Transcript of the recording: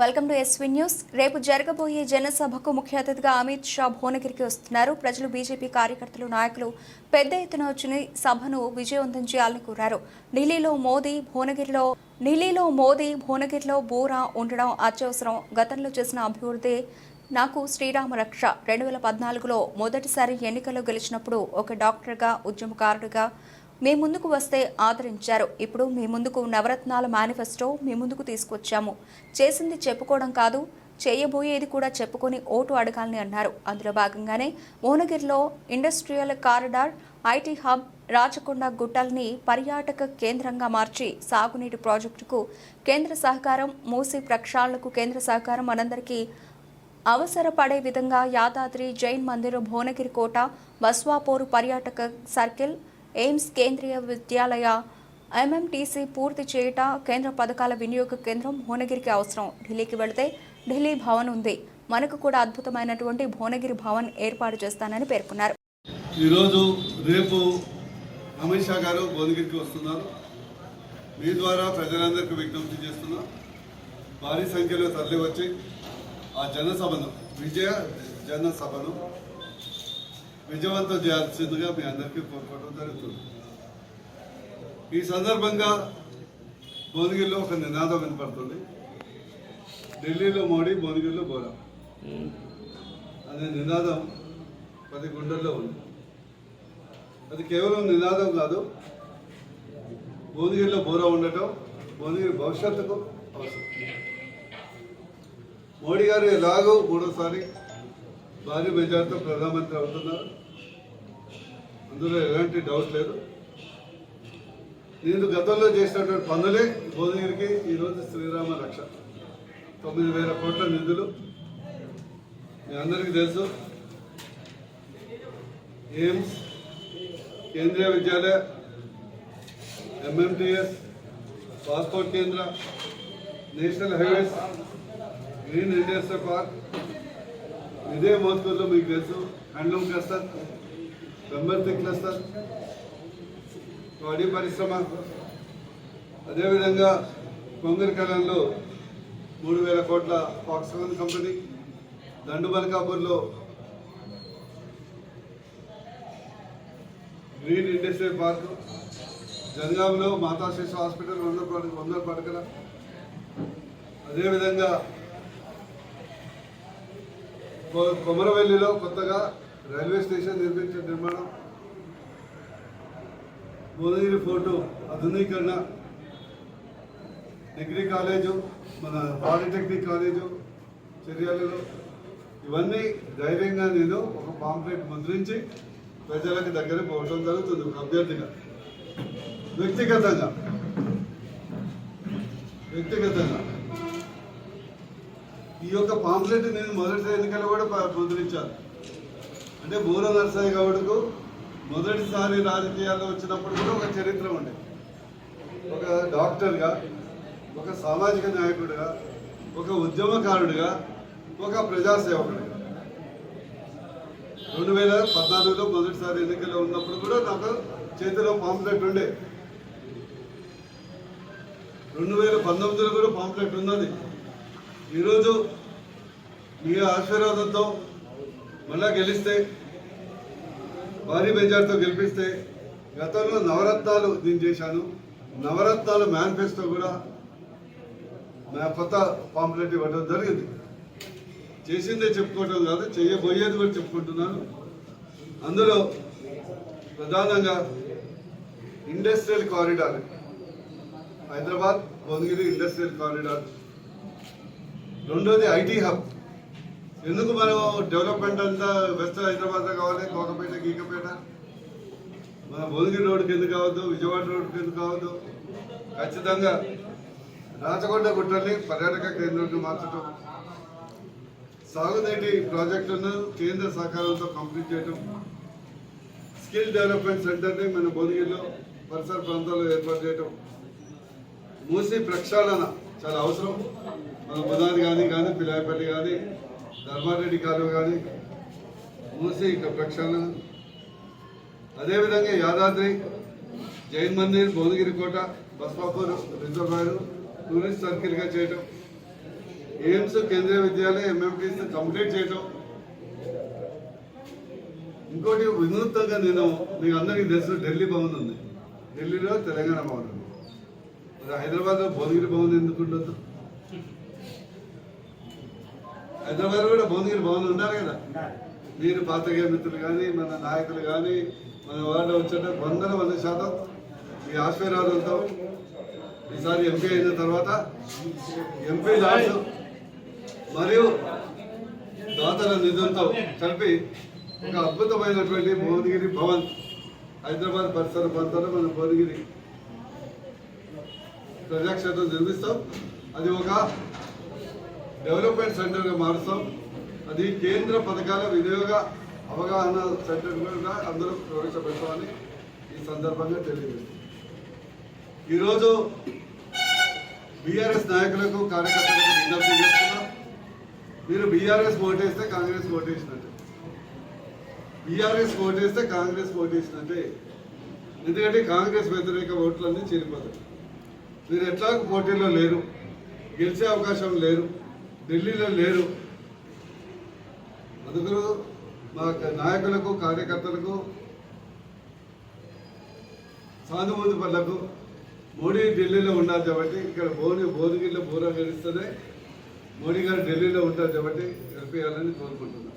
Welcome to SV news. రేపు జరగబోయే జనసభకు ముఖ్య అతిథిగా అమిత్ షా భువనగిరికి వస్తున్నారు. ప్రజలు బీజేపీ కార్యకర్తలు నాయకులు పెద్ద ఎత్తున వచ్చి సభను విజయవంతం చేయాలని కోరారు. ఢిల్లీలో మోదీ భువనగిరిలో ఢిల్లీలో మోదీ భువనగిరిలో బోరా ఉండడం అత్యవసరం. గతంలో చేసిన అభివృద్ధి నాకు శ్రీరామ రక్ష. రెండు వేల పద్నాలుగులో మొదటిసారి ఎన్నికల్లో గెలిచినప్పుడు ఒక డాక్టర్గా ఉద్యమకారుడిగా మీ ముందుకు వస్తే ఆదరించారు. ఇప్పుడు మీ ముందుకు నవరత్నాల మేనిఫెస్టో మీ ముందుకు తీసుకొచ్చాము. చేసింది చెప్పుకోవడం కాదు చేయబోయేది కూడా చెప్పుకొని ఓటు అడగాలని అన్నారు. అందులో భాగంగానే భువనగిరిలో industrial corridor IT hub Rachakonda గుట్టల్ని పర్యాటక కేంద్రంగా మార్చి సాగునీటి ప్రాజెక్టుకు కేంద్ర సహకారం మూసి ప్రక్షాళనకు కేంద్ర సహకారం మనందరికీ అవసరపడే విధంగా యాదాద్రి జైన్ మందిర్ భువనగిరి కోట బస్వాపూర్ పర్యాటక సర్కిల్ ఎయిమ్స్ కేంద్రీయ విద్యాలయ ఎంఎంటీసీ పూర్తి చేయట కేంద్ర పథకాల వినియోగ కేంద్రం భువనగిరికి అవసరం. ఢిల్లీకి వెళితే ఢిల్లీ భవన్ ఉంది. మనకు కూడా అద్భుతమైనటువంటి భువనగిరి భవన్ ఏర్పాటు చేస్తానని పేర్కొన్నారు. ఈరోజు రేపు అమిత్ షా గారు భువనగిరికి వస్తున్నారు. మీ ద్వారా ప్రజలందరికీ విజ్ఞప్తి చేస్తున్నా భారీ సంఖ్యలో తరలి వచ్చి ఆ జనసభను విజయ జనసభను విజయవంతం చేయాల్సిందిగా మీ అందరికీ కోరుకోవడం జరుగుతుంది. ఈ సందర్భంగా భువనగిరిలో ఒక నినాదం వినపడుతుంది. ఢిల్లీలో మోడీ భువనగిరిలో బోరా. అనే నినాదం పది గుండెల్లో ఉంది. అది కేవలం నినాదం కాదు భువనగిరిలో బోరా ఉండటం భువనగిరి భవిష్యత్తుకు అవసరం. మోడీ గారు ఎలాగో మూడోసారి భారీ మెజార్టీతో ప్రధానమంత్రి అవుతున్నారు. అందులో ఎలాంటి డౌట్ లేదు. నేను గతంలో చేసినటువంటి పనులే భువనగిరికి ఈరోజు శ్రీరామ రక్ష. తొమ్మిది వేల కోట్ల నిధులు. మీ అందరికీ తెలుసు. AIIMS Kendriya Vidyalaya MMTS passport కేంద్ర national highways green industrial park. ఇదే మోస్తుల్లో మీకు తెలుసు. హ్యాండ్లూమ్ కస్టర్ గంబర్తి క్లస్టర్ వాడి పరిశ్రమ అదేవిధంగా కొంగరకలంలో మూడు వేల కోట్ల ఫాక్స్కాన్ కంపెనీ దండుమల్కాపూర్లో గ్రీన్ ఇండస్ట్రియల్ పార్క్ జనగాంలో మాతా శిశు హాస్పిటల్ వంద వంద పడకల అదేవిధంగా కొ- కొమరవెల్లిలో కొత్తగా రైల్వే స్టేషన్ నిర్మించిన నిర్మాణం. భువనగిరి ఫోర్టు ఆధునీకరణ. డిగ్రీ కాలేజు మన పాలిటెక్నిక్ కాలేజు చర్యలలో. ఇవన్నీ ధైర్యంగా నేను ఒక పాంప్లెట్ ముద్రించి ప్రజలకు దగ్గర పోవడం జరుగుతుంది ఒక అభ్యర్థిగా. వ్యక్తిగతంగా. వ్యక్తిగతంగా. ఈ యొక్క పాంప్లెట్ నేను మొదటి ఎన్నికలు కూడా ముద్రించాను అంటే బూర నరసయ్య గౌడ్కు మొదటిసారి రాజకీయాల్లో వచ్చినప్పుడు కూడా ఒక చరిత్ర ఉండేది ఒక డాక్టర్గా ఒక సామాజిక నాయకుడిగా ఒక ఉద్యమకారుడిగా ఒక ప్రజాసేవకుడిగా. రెండు వేల పద్నాలుగులో మొదటిసారి ఎన్నికల్లో ఉన్నప్పుడు కూడా నాకు చేతిలో పాంప్లెట్ ఉండే. రెండు వేల పంతొమ్మిదిలో కూడా పాంప్లెట్ ఉన్నది. ఈరోజు మీ ఆశీర్వాదంతో మళ్ళా గెలిస్తే భారీ మెజార్టీతో గెలిపిస్తే గతంలో నవరత్నాలు నేను చేశాను. నవరత్నాలు మేనిఫెస్టో కూడా నా కొత్త పాంప్లెట్ ఇవ్వడం జరిగింది. చేసిందే చెప్పుకోవటం కాదు చేయబోయేది కూడా చెప్పుకుంటున్నాను. అందులో ప్రధానంగా industrial corridor Hyderabad Bhuvanagiri industrial corridor. రెండోది ఐటీ హబ్. ఎందుకు మనం డెవలప్మెంట్ అంతా వెస్ట్ హైదరాబాద్ కావాలి కోకపేట గీకపేట? మన భువనగిరి రోడ్డుకి ఎందుకు కావద్దు విజయవాడ రోడ్డుకి ఎందుకు కావద్దు? ఖచ్చితంగా రాచకొండ గుట్టల్ని పర్యాటక కేంద్రంగా మార్చడం సాగునీటి ప్రాజెక్టును కేంద్ర సహకారంతో కంప్లీట్ చేయడం స్కిల్ డెవలప్మెంట్ సెంటర్ని మన భువనగిరిలో పరిసర ప్రాంతాల్లో ఏర్పాటు చేయడం మూసి ప్రక్షాళన చాలా అవసరం. మన బుధాది కానీ కానీ పిల్లాయపల్లి కానీ ధర్మారెడ్డి గారు కానీ మూసి ప్రక్షాళన. అదేవిధంగా యాదాద్రి జైన్ మందిర్ భువనగిరి కోట బస్వాపూర్ రిజర్వాయర్ టూరిస్ట్ సర్కిల్గా చేయటం. ఎయిమ్స్ కేంద్రీయ విద్యాలయం ఎంఎంటీస్ కంప్లీట్ చేయటం. ఇంకోటి వినూత్నంగా నేను మీకు అందరికీ తెలుసు ఢిల్లీ భవన్ ఉంది. ఢిల్లీలో తెలంగాణ భవన్ ఉంది. హైదరాబాద్లో భువనగిరి భవన్ ఎందుకు ఉండొద్దు? హైదరాబాద్ కూడా భువనగిరి భవన్ ఉండాలి కదా. మీరు పాతగా మిత్రులు కానీ మన నాయకులు కానీ మన వాళ్ళు వచ్చేట వందల వంద శాతం మీ ఆశీర్వాదంతో ఈసారి ఎంపీ అయిన తర్వాత ఎంపీ లాడ్స్ మరియు దాతల నిధులతో కలిపి ఒక అద్భుతమైనటువంటి భువనగిరి భవన్ హైదరాబాద్ పరిసర ప్రాంతాల్లో మన భువనగిరి ప్రజాక్షేత్రం నిర్మిస్తాం. అది ఒక డెవలప్మెంట్ సెంటర్గా మారుస్తాం. అది కేంద్ర పథకాల వినియోగ అవగాహన సెంటర్ కూడా అందరూ ప్రవేశపెడతామని ఈ సందర్భంగా తెలియజేస్తుంది ఈరోజు బీఆర్ఎస్ నాయకులకు కార్యకర్తలకు విజ్ఞప్తి చేస్తున్నా. మీరు బీఆర్ఎస్ ఓటేస్తే కాంగ్రెస్ ఓటేసినట్టే బీఆర్ఎస్ ఓటేస్తే కాంగ్రెస్ ఓటేసినట్టే ఎందుకంటే కాంగ్రెస్ వ్యతిరేక ఓట్లన్నీ చీలిపోతాయి. మీరు ఎట్లా పోటీలో లేరు. గెలిచే అవకాశం లేరు. ఢిల్లీలో లేరు. అందుకు మా నాయకులకు కార్యకర్తలకు సానుభూతి పనులకు మోడీ ఢిల్లీలో ఉన్నారు కాబట్టి ఇక్కడ భోని భువనగిరిలో బూర గెలిస్తేనే మోడీ గారు ఢిల్లీలో ఉంటారు కాబట్టి గెలిపేయాలని కోరుకుంటున్నాను